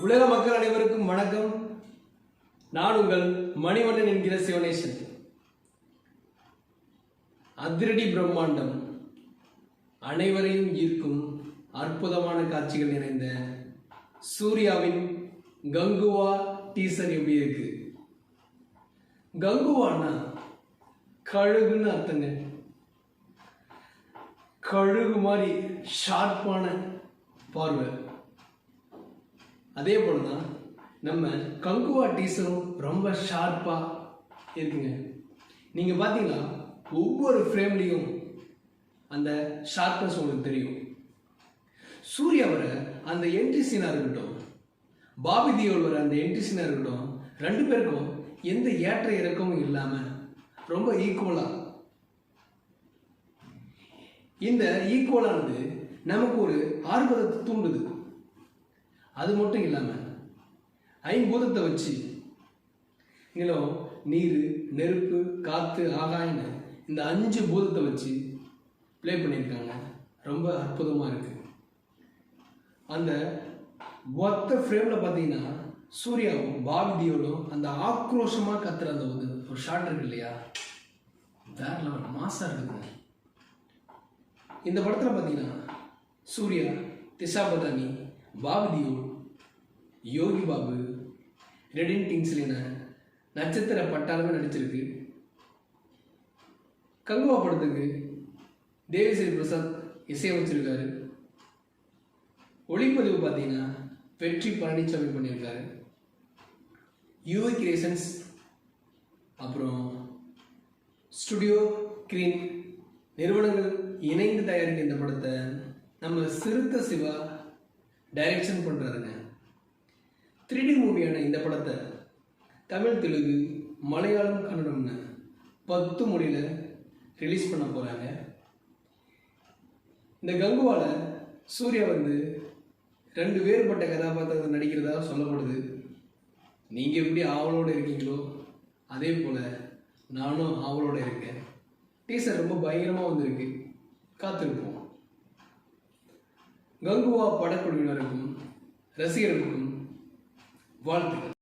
உலக மக்கள் அனைவருக்கும் வணக்கம். நான் உங்கள் மணிவண்ணன் என்கிற சிவனேசன். அதிரடி பிரம்மாண்டம். அனைவரையும் ஈர்க்கும் அற்புதமான காட்சிகள் நிறைந்த சூர்யாவின் கங்குவா டீசர் எப்படி இருக்கு? கங்குவானா கழுகுன்னு அர்த்தங்க. கழுகு மாதிரி ஷார்ப்பான பார்வை. அதே போல தான் நம்ம கங்குவா டீசரும் ரொம்ப ஷார்ப்பாக இருக்குங்க. நீங்கள் பார்த்தீங்கன்னா ஒவ்வொரு ஃப்ரேம்லேயும் அந்த ஷார்ப்னஸ் உங்களுக்கு தெரியும். சூர்யா அந்த என்ட்ரி சீனாக இருக்கட்டும் பாபி தியோல் வர அந்த என்ட்ரி சீனாக இருக்கட்டும் ரெண்டு பேருக்கும் எந்த ஏற்ற இறக்கமும் இல்லாமல் ரொம்ப ஈக்குவலாக இந்த ஈக்குவலானது நமக்கு ஒரு ஆர்வத்தை தூண்டுது. அது மட்டும் இல்லாமல் ஐம்பூதத்தை வச்சு நிலம் நீர் நெருப்பு காற்று ஆகாயன்னு இந்த அஞ்சு பூதத்தை வச்சு ப்ளே பண்ணியிருக்காங்க. ரொம்ப அற்புதமாக இருக்கு. அந்த ஒத்த ஃப்ரேமில் பார்த்தீங்கன்னா சூர்யாவும் பாபிடியோடும் அந்த ஆக்ரோஷமாக கத்துற அந்த ஒரு ஒரு ஷாட் இருக்கு இல்லையா? வேற லெவல் மாசாக இருக்குதுங்க இந்த படத்தில் பார்த்தீங்கன்னா சூர்யா திஷா பதானி பாபு யோகி பாபு ரெடின் கிங்ஸ்லின நட்சத்திர பட்டாளமே நடிச்சிருக்கு. கங்குவா படத்துக்கு தேவிஸ்ரீ பிரசாத் இசையமைச்சிருக்காரு ஒளிப்பதிவு பார்த்தீங்கன்னா வெற்றி பழனிசாமி பண்ணியிருக்காரு. யூஐ கிரியேஷன்ஸ் அப்புறம் ஸ்டுடியோ கிரீன் நிறுவனங்கள் இணைந்து தயாரிக்க இந்த படத்தை நம்ம சிறுத்த சிவா டைரக்ஷன் பண்ணுறாருங்க த்ரீ டி மூவியான இந்த படத்தை தமிழ் தெலுங்கு மலையாளம் கன்னடம்னு பத்து மொழியில் ரிலீஸ் பண்ண போகிறாங்க இந்த கங்குவால சூர்யா வந்து ரெண்டு வேறுபட்ட கதாபாத்திரத்தில் நடிக்கிறதா சொல்லப்படுது. நீங்கள் எப்படி ஆவலோடு இருக்கீங்களோ அதே போல் நானும் ஆவலோடு இருக்கேன். டீசர் ரொம்ப பயங்கரமாக வந்திருக்கு. காத்திருப்போம். கங்குவா படக்குழுவினருக்கும் ரசிகர்களுக்கும் வாழ்த்துக்கள்.